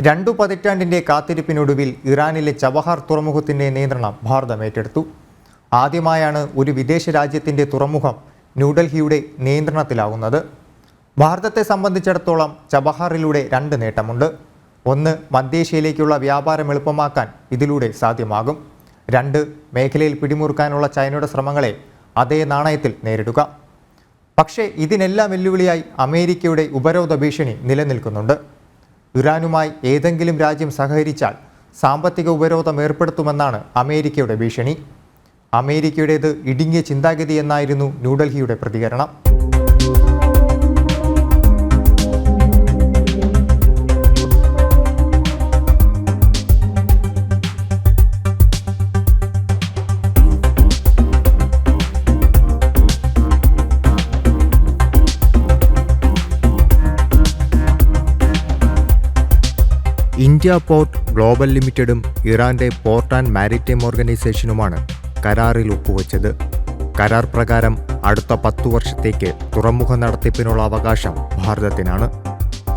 രണ്ടു പതിറ്റാണ്ടിന്റെ കാത്തിരിപ്പിനൊടുവിൽ ഇറാനിലെ ചവഹാർ തുറമുഖത്തിന്റെ നിയന്ത്രണം ഭാരതം ഏറ്റെടുത്തു. ആദ്യമായാണ് ഒരു വിദേശ രാജ്യത്തിന്റെ തുറമുഖം ന്യൂഡൽഹിയുടെ നിയന്ത്രണത്തിലാവുന്നത്. ഭാരതത്തെ സംബന്ധിച്ചിടത്തോളം ചബഹാറിലൂടെ രണ്ട് നേട്ടമുണ്ട്. ഒന്ന് മധ്യേഷ്യയിലേക്കുള്ള വ്യാപാരം എളുപ്പമാക്കാൻ ഇതിലൂടെ സാധ്യമാകും. രണ്ട് മേഖലയിൽ പിടിമുറുക്കാനുള്ള ചൈനയുടെ ശ്രമങ്ങളെ അതേ നാണയത്തിൽ നേരിടുക. പക്ഷേ ഇതിനെല്ലാം വെല്ലുവിളിയായി അമേരിക്കയുടെ ഉപരോധ ഭീഷണി നിലനിൽക്കുന്നുണ്ട്. ഇറാനുമായി ഏതെങ്കിലും രാജ്യം സഹകരിച്ചാൽ സാമ്പത്തിക ഉപരോധം ഏർപ്പെടുത്തുമെന്നാണ് അമേരിക്കയുടെ ഭീഷണി. അമേരിക്കയുടേത് ഇടുങ്ങിയ ചിന്താഗതി എന്നായിരുന്നു ന്യൂഡൽഹിയുടെ പ്രതികരണം. ഇന്ത്യ പോർട്ട് ഗ്ലോബൽ ലിമിറ്റഡും ഇറാന്റെ പോർട്ട് ആൻഡ് മാരിടൈം ഓർഗനൈസേഷനുമാണ് കരാറിൽ ഒപ്പുവെച്ചത്. കരാർ പ്രകാരം അടുത്ത പത്തു വർഷത്തേക്ക് തുറമുഖ നടത്തിപ്പിനുള്ള അവകാശം ഭാരതത്തിനാണ്.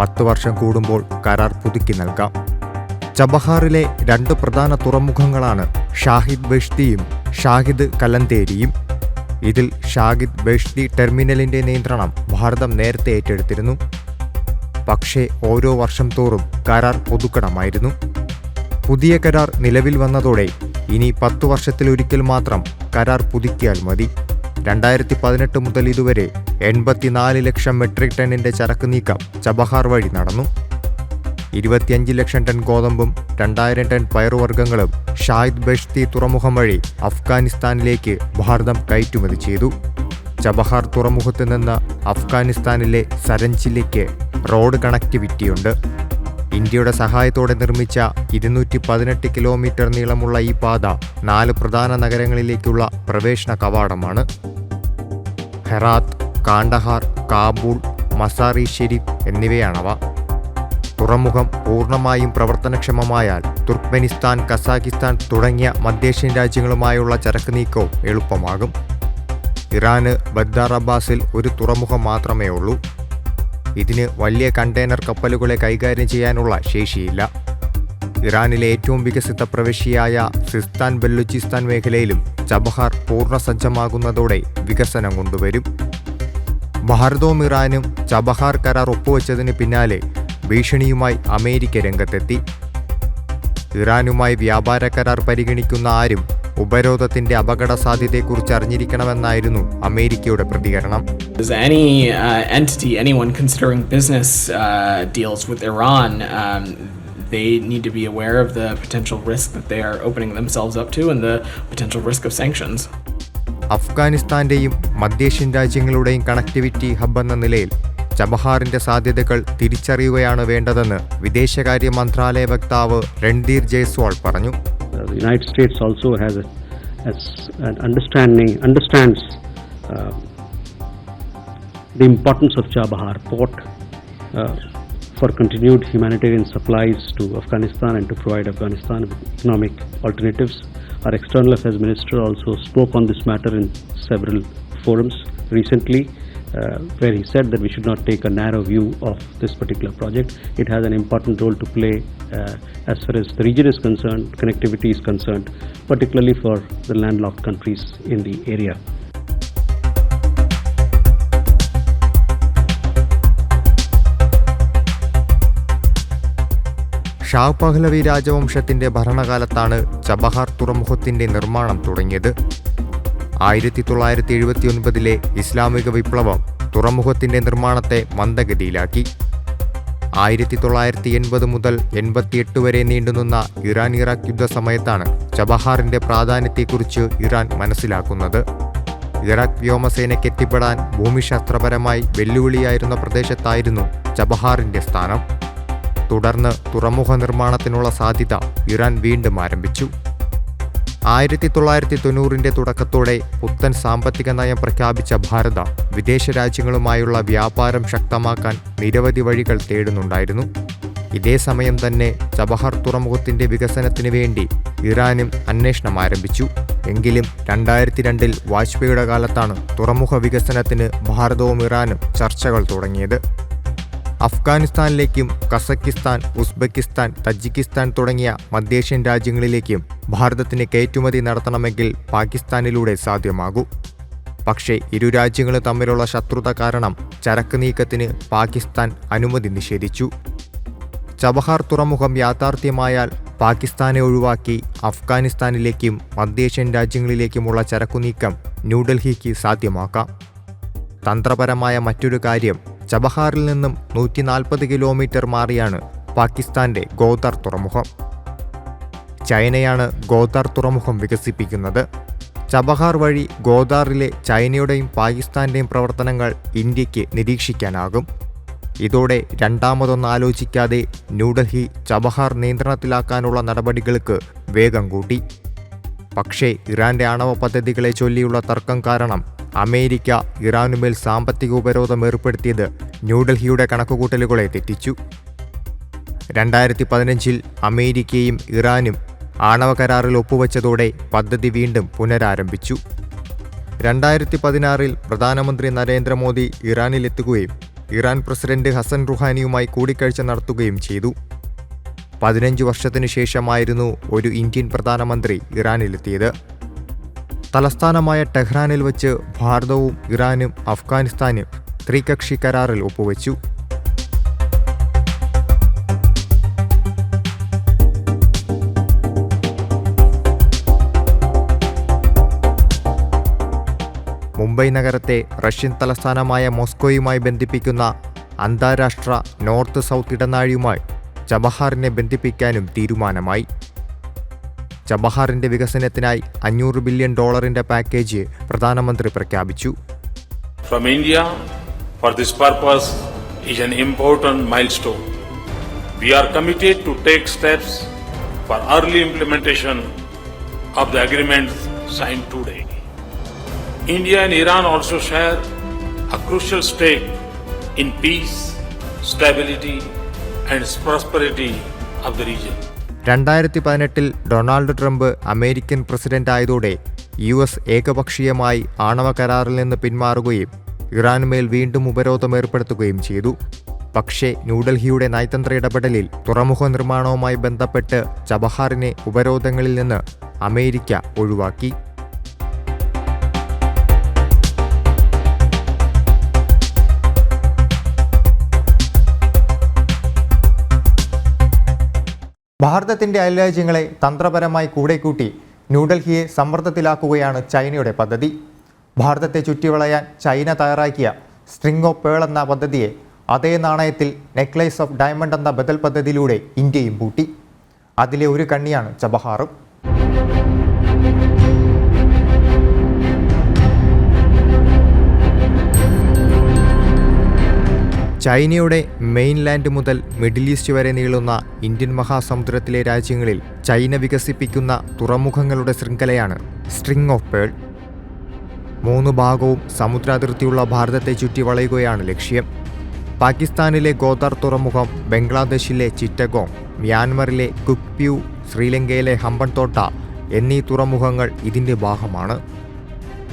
പത്ത് വർഷം കൂടുമ്പോൾ കരാർ പുതുക്കി നൽകാം. ചബഹാറിലെ രണ്ട് പ്രധാന തുറമുഖങ്ങളാണ് ഷാഹിദ് ബഷ്തിയും ഷാഹിദ് കലന്തേരിയും. ഇതിൽ ഷാഹിദ് ബഷ്തി ടെർമിനലിന്റെ നിയന്ത്രണം ഭാരതം നേരത്തെ ഏറ്റെടുത്തിരുന്നു. പക്ഷേ ഓരോ വർഷം തോറും കരാർ പുതുക്കണമായിരുന്നു. പുതിയ കരാർ നിലവിൽ വന്നതോടെ ഇനി പത്തു വർഷത്തിലൊരിക്കൽ മാത്രം കരാർ പുതുക്കിയാൽ മതി. രണ്ടായിരത്തി പതിനെട്ട് മുതൽ ഇതുവരെ എൺപത്തിനാല് ലക്ഷം മെട്രിക് ടണ്ണിന്റെ ചരക്ക് നീക്കം ചബഹാർ വഴി നടന്നു. ഇരുപത്തിയഞ്ച് ലക്ഷം ടൺ ഗോതമ്പും രണ്ടായിരം ടൺ പയറുവർഗങ്ങളും ഷാഹിദ് ബഷ്തി തുറമുഖം വഴി അഫ്ഗാനിസ്ഥാനിലേക്ക് ഭാരതം കയറ്റുമതി ചെയ്തു. ചബഹാർ തുറമുഖത്ത് നിന്ന് അഫ്ഗാനിസ്ഥാനിലെ സരഞ്ചിലേക്ക് റോഡ് കണക്ടിവിറ്റിയുണ്ട് ഇന്ത്യയുടെ സഹായത്തോടെ നിർമ്മിച്ച ഇരുന്നൂറ്റി പതിനെട്ട് കിലോമീറ്റർ നീളമുള്ള ഈ പാത നാല് പ്രധാന നഗരങ്ങളിലേക്കുള്ള പ്രവേശന കവാടമാണ്. ഹെറാത്ത് കാണ്ടഹാർ കാബൂൾ മസാറി ഷെരീഫ് എന്നിവയാണവ. തുറമുഖം പൂർണമായും പ്രവർത്തനക്ഷമമായാൽ തുർക്ക്മെനിസ്ഥാൻ കസാഖിസ്ഥാൻ തുടങ്ങിയ മധ്യേഷ്യൻ രാജ്യങ്ങളുമായുള്ള ചരക്ക് നീക്കവും എളുപ്പമാകും. ഇറാന് ബദ്ദാർ അബ്ബാസിൽ ഒരു തുറമുഖം മാത്രമേ ഉള്ളൂ ഇതിന് വലിയ കണ്ടെയ്നർ കപ്പലുകളെ കൈകാര്യം ചെയ്യാനുള്ള ശേഷിയില്ല. ഇറാനിലെ ഏറ്റവും വികസിത പ്രവിശ്യയായ സിസ്താൻ ബെല്ലുചിസ്ഥാൻ മേഖലയിലും ചബഹാർ പൂർണസജ്ജമാകുന്നതോടെ വികസനം കൊണ്ടുവരും. ഭാരതവും ഇറാനും ചബഹാർ കരാർ ഒപ്പുവെച്ചതിന് പിന്നാലെ ഭീഷണിയുമായി അമേരിക്ക രംഗത്തെത്തി. ഇറാനുമായി വ്യാപാര കരാർ പരിഗണിക്കുന്ന ആരും ഉപരോധത്തിന്റെ അപകട സാധ്യതയെക്കുറിച്ച് അറിഞ്ഞിരിക്കണമെന്നായിരുന്നു അമേരിക്കയുടെ പ്രതികരണം. Is any uh, entity, anyone considering business uh, deals with Iran, um, they need to be aware of the potential risk that they are opening themselves up to and the potential risk of sanctions. അഫ്ഗാനിസ്ഥാന്റെയും മധ്യേഷ്യൻ രാജ്യങ്ങളുടെയും connectivity hub എന്ന നിലയിൽ ചബഹാറിന്റെ സാധ്യതകൾ തിരിച്ചറിയുകയാണ് വേണ്ടതെന്ന് വിദേശകാര്യ മന്ത്രാലയ വക്താവ് രൺധീർ ജയ്സ്വാൾ പറഞ്ഞു united the United States also has, the importance of Chabahar port uh, for continued humanitarian supplies to Afghanistan and to provide Afghanistan with economic alternatives. Our External Affairs Minister also spoke on this matter in several forums recently. Uh, where he said that we should not take a narrow view of this particular project. It has an important role to play uh, as far as the region is concerned, connectivity is concerned, particularly for the landlocked countries in the area. Shah Pahlavi രാജവംശത്തിന്റെ ഭരണകാലത്താണ് Chabahar തുറമുഖത്തിന്റെ നിർമ്മാണം തുടങ്ങിയത്. ആയിരത്തി തൊള്ളായിരത്തി എഴുപത്തിയൊൻപതിലെ ഇസ്ലാമിക വിപ്ലവം തുറമുഖത്തിന്റെ നിർമ്മാണത്തെ മന്ദഗതിയിലാക്കി. ആയിരത്തി തൊള്ളായിരത്തി എൺപത് മുതൽ എൺപത്തിയെട്ട് വരെ നീണ്ടുനിന്ന ഇറാൻ ഇറാഖ് യുദ്ധസമയത്താണ് ചബഹാറിന്റെ പ്രാധാന്യത്തെക്കുറിച്ച് ഇറാൻ മനസ്സിലാക്കുന്നത്. ഇറാഖ് വ്യോമസേനയ്ക്ക് എത്തിപ്പെടാൻ ഭൂമിശാസ്ത്രപരമായി വെല്ലുവിളിയായിരുന്ന പ്രദേശത്തായിരുന്നു ചബഹാറിന്റെ സ്ഥാനം. തുടർന്ന് തുറമുഖ നിർമ്മാണത്തിനുള്ള സാധ്യത ഇറാൻ വീണ്ടും ആരംഭിച്ചു. ആയിരത്തി തൊള്ളായിരത്തി തൊണ്ണൂറിന്റെ തുടക്കത്തോടെ പുത്തൻ സാമ്പത്തിക നയം പ്രഖ്യാപിച്ച ഭാരത വിദേശ രാജ്യങ്ങളുമായുള്ള വ്യാപാരം ശക്തമാക്കാൻ നിരവധി വഴികൾ തേടുന്നുണ്ടായിരുന്നു. ഇതേ സമയം തന്നെ ചബഹർ തുറമുഖത്തിന്റെ വികസനത്തിന് വേണ്ടി ഇറാനും അന്വേഷണം ആരംഭിച്ചു. എങ്കിലും രണ്ടായിരത്തി രണ്ടിൽ വാജ്പേയിയുടെ കാലത്താണ് തുറമുഖ വികസനത്തിന് ഭാരതവും ഇറാനും ചർച്ചകൾ തുടങ്ങിയത്. അഫ്ഗാനിസ്ഥാനിലേക്കും കസക്കിസ്ഥാൻ ഉസ്ബെക്കിസ്ഥാൻ തജിക്കിസ്ഥാൻ തുടങ്ങിയ മധ്യേഷ്യൻ രാജ്യങ്ങളിലേക്കും ഭാരതത്തിന് കയറ്റുമതി നടത്തണമെങ്കിൽ പാകിസ്ഥാനിലൂടെ സാധ്യമാകൂ. പക്ഷേ ഇരു രാജ്യങ്ങളും തമ്മിലുള്ള ശത്രുത കാരണം ചരക്ക് നീക്കത്തിന് പാകിസ്ഥാൻ അനുമതി നിഷേധിച്ചു. ചബഹാർ തുറമുഖം യാഥാർത്ഥ്യമായാൽ പാകിസ്ഥാനെ ഒഴിവാക്കി അഫ്ഗാനിസ്ഥാനിലേക്കും മധ്യേഷ്യൻ രാജ്യങ്ങളിലേക്കുമുള്ള ചരക്കുനീക്കം ന്യൂഡൽഹിക്ക് സാധ്യമാക്കാം. തന്ത്രപരമായ മറ്റൊരു കാര്യം ചബഹാറിൽ നിന്നും നൂറ്റി നാൽപ്പത് കിലോമീറ്റർ മാറിയാണ് പാകിസ്ഥാന്റെ ഗോദർ തുറമുഖം. ചൈനയാണ് ഗോദാർ തുറമുഖം വികസിപ്പിക്കുന്നത്. ചബഹാർ വഴി ഗോദാറിലെ ചൈനയുടെയും പാകിസ്ഥാന്റെയും പ്രവർത്തനങ്ങൾ ഇന്ത്യയ്ക്ക് നിരീക്ഷിക്കാനാകും. ഇതോടെ രണ്ടാമതൊന്നും ആലോചിക്കാതെ ന്യൂഡൽഹി ചബഹാർ നിയന്ത്രണത്തിലാക്കാനുള്ള നടപടികൾക്ക് വേഗം കൂട്ടി. പക്ഷേ ഇറാന്റെ ആണവ പദ്ധതികളെ ചൊല്ലിയുള്ള തർക്കം കാരണം അമേരിക്ക ഇറാനുമേൽ സാമ്പത്തിക ഉപരോധം ഏർപ്പെടുത്തിയത് ന്യൂഡൽഹിയുടെ കണക്കുകൂട്ടലുകളെ തെറ്റിച്ചു. രണ്ടായിരത്തി പതിനഞ്ചിൽ അമേരിക്കയും ഇറാനും ആണവ കരാറിൽ ഒപ്പുവെച്ചതോടെ പദ്ധതി വീണ്ടും പുനരാരംഭിച്ചു. രണ്ടായിരത്തി പതിനാറിൽ പ്രധാനമന്ത്രി നരേന്ദ്രമോദി ഇറാനിലെത്തുകയും ഇറാൻ പ്രസിഡന്റ് ഹസൻ റുഹാനിയുമായി കൂടിക്കാഴ്ച നടത്തുകയും ചെയ്തു. പതിനഞ്ച് വർഷത്തിനു ശേഷമായിരുന്നു ഒരു ഇന്ത്യൻ പ്രധാനമന്ത്രി ഇറാനിലെത്തിയത്. തലസ്ഥാനമായ ടെഹ്റാനിൽ വച്ച് ഭാരതവും ഇറാനും അഫ്ഗാനിസ്ഥാനും ത്രികക്ഷി കരാറിൽ ഒപ്പുവെച്ചു. മുംബൈ നഗരത്തെ റഷ്യൻ തലസ്ഥാനമായ മോസ്കോയുമായി ബന്ധിപ്പിക്കുന്ന അന്താരാഷ്ട്ര നോർത്ത് സൗത്ത് ഇടനാഴിയുമായി ചബഹാറിനെ ബന്ധിപ്പിക്കാനും തീരുമാനമായി. ചബഹാറിന്റെ വികസനത്തിനായി അഞ്ഞൂറ് ബില്യൺ ഡോളറിന്റെ പാക്കേജ് പ്രധാനമന്ത്രി പ്രഖ്യാപിച്ചു from India for this purpose is an important milestone. We are committed to take steps for early implementation of the agreements signed today. India and Iran also share a crucial stake in peace, stability, and prosperity of the region. രണ്ടായിരത്തി പതിനെട്ടിൽ Donald Trump American president ആയതോടെ U S ഏകപക്ഷീയമായി ആണവ കരാറിൽ നിന്ന് പിന്മാറുകയും ഇറാനുമേൽ വീണ്ടും ഉപരോധം ഏർപ്പെടുത്തുകയും ചെയ്തു. പക്ഷേ ന്യൂഡൽഹിയുടെ നയതന്ത്ര ഇടപെടലിൽ തുറമുഖ നിർമ്മാണവുമായി ബന്ധപ്പെട്ട് ചബഹാറിനെ ഉപരോധങ്ങളിൽ നിന്ന് അമേരിക്ക ഒഴിവാക്കി. ഭാരതത്തിന്റെ അയൽരാജ്യങ്ങളെ തന്ത്രപരമായി കൂടെ കൂട്ടി ന്യൂഡൽഹിയെ സമ്മർദ്ദത്തിലാക്കുകയാണ് ചൈനയുടെ പദ്ധതി. ഭാരതത്തെ ചുറ്റിവളയാൻ ചൈന തയ്യാറാക്കിയ സ്ട്രിംഗ് ഓഫ് പേൾ എന്ന പദ്ധതിയെ അതേ നാണയത്തിൽ നെക്ലേസ് ഓഫ് ഡയമണ്ട് എന്ന ബദൽ പദ്ധതിയിലൂടെ ഇന്ത്യയും പൂട്ടി. അതിലെ ഒരു കണ്ണിയാണ് ചബഹാറും. ചൈനയുടെ മെയിൻലാൻഡ് മുതൽ മിഡിൽ ഈസ്റ്റ് വരെ നീളുന്ന ഇന്ത്യൻ മഹാസമുദ്രത്തിലെ രാജ്യങ്ങളിൽ ചൈന വികസിപ്പിക്കുന്ന തുറമുഖങ്ങളുടെ ശൃംഖലയാണ് സ്ട്രിംഗ് ഓഫ് പേൾ. മൂന്ന് ഭാഗവും സമുദ്രാതിർത്തിയുള്ള ഭാരതത്തെ ചുറ്റി വളയുകയാണ് ലക്ഷ്യം. പാകിസ്ഥാനിലെ ഗോദാർ തുറമുഖം ബംഗ്ലാദേശിലെ ചിറ്റഗോങ് മ്യാൻമറിലെ കുക്പ്യൂ ശ്രീലങ്കയിലെ ഹമ്പൻതോട്ട എന്നീ തുറമുഖങ്ങൾ ഇതിന്റെ ഭാഗമാണ്.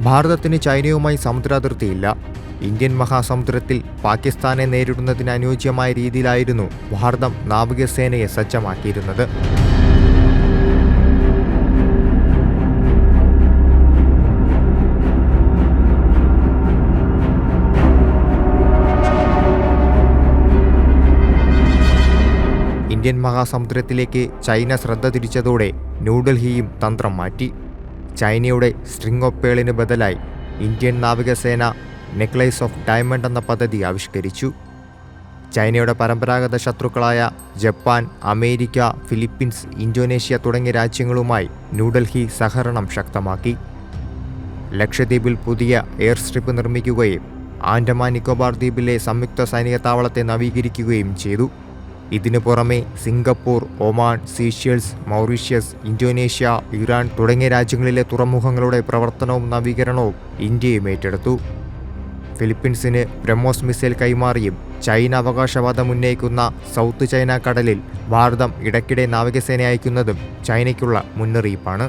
ഭാരതത്തിന് ചൈനയുമായി സമുദ്രാതിർത്തിയില്ല. ഇന്ത്യൻ മഹാസമുദ്രത്തിൽ പാകിസ്ഥാനെ നേരിടുന്നതിന് അനുയോജ്യമായ രീതിയിലായിരുന്നു ഭാരതം നാവികസേനയെ സജ്ജമാക്കിയിരുന്നത്. ഇന്ത്യൻ മഹാസമുദ്രത്തിലേക്ക് ചൈന ശ്രദ്ധ തിരിച്ചതോടെ ന്യൂഡൽഹിയും തന്ത്രം മാറ്റി. ചൈനയുടെ സ്ട്രിംഗ് ഒപ്പേളിന് പേളിന് ബദലായി ഇന്ത്യൻ നാവികസേന നെക്ലേസ് ഓഫ് ഡയമണ്ട് എന്ന പദ്ധതി ആവിഷ്കരിച്ചു. ചൈനയുടെ പരമ്പരാഗത ശത്രുക്കളായ ജപ്പാൻ അമേരിക്ക ഫിലിപ്പീൻസ് ഇന്തോനേഷ്യ തുടങ്ങിയ രാജ്യങ്ങളുമായി ന്യൂഡൽഹി സഹകരണം ശക്തമാക്കി. ലക്ഷദ്വീപിൽ പുതിയ എയർ സ്ട്രിപ്പ് നിർമ്മിക്കുകയും ആൻഡമാൻ നിക്കോബാർ ദ്വീപിലെ സംയുക്ത സൈനിക താവളത്തെ നവീകരിക്കുകയും ചെയ്തു. ഇതിനു പുറമെ Singapore Oman Seychelles Mauritius Indonesia Iran തുടങ്ങിയ രാജ്യങ്ങളിലെ തുറമുഖങ്ങളുടെ പ്രവർത്തനവും നവീകരണവും ഇന്ത്യയും ഏറ്റെടുത്തു. ഫിലിപ്പീൻസിന് ബ്രഹ്മോസ് മിസൈൽ കൈമാറിയും ചൈന അവകാശവാദം ഉന്നയിക്കുന്ന സൗത്ത് ചൈന കടലിൽ ഭാരതം ഇടയ്ക്കിടെ നാവികസേന അയക്കുന്നതും ചൈനയ്ക്കുള്ള മുന്നറിയിപ്പാണ്.